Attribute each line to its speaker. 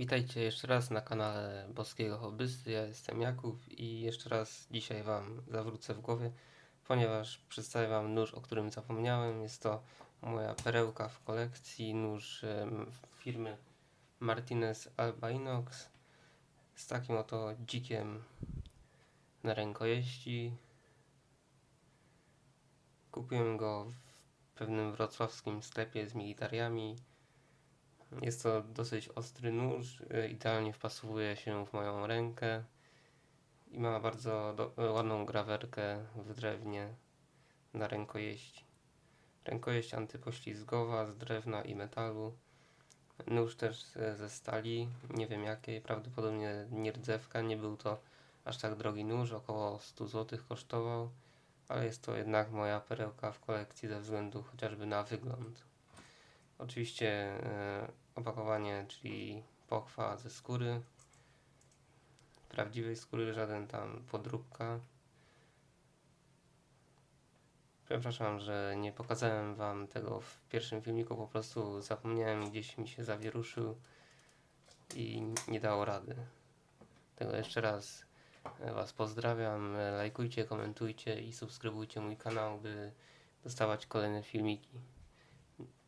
Speaker 1: Witajcie jeszcze raz na kanale Boskiego Hobbysty. Ja jestem Jakub i jeszcze raz dzisiaj Wam zawrócę w głowie, ponieważ przedstawię Wam nóż, o którym zapomniałem. Jest to moja perełka w kolekcji, nóż firmy Martinez Alba Inox z takim oto dzikiem na rękojeści. Kupiłem go w pewnym wrocławskim sklepie z militariami. Jest to dosyć ostry nóż, y, idealnie wpasowuje się w moją rękę i ma bardzo do, ładną grawerkę w drewnie na rękojeści. Rękojeść antypoślizgowa z drewna i metalu. Nóż też ze stali, nie wiem jakiej, prawdopodobnie nierdzewka, nie był to aż tak drogi nóż, około 100 zł kosztował, ale jest to jednak moja perełka w kolekcji ze względu chociażby na wygląd. Oczywiście e, opakowanie, czyli pochwa ze skóry, prawdziwej skóry, żaden tam podróbka. Przepraszam, że nie pokazałem Wam tego w pierwszym filmiku, po prostu zapomniałem, gdzieś mi się zawieruszył i nie dało rady. Tego jeszcze raz e, Was pozdrawiam. E, Lajkujcie, komentujcie i subskrybujcie mój kanał, by dostawać kolejne filmiki.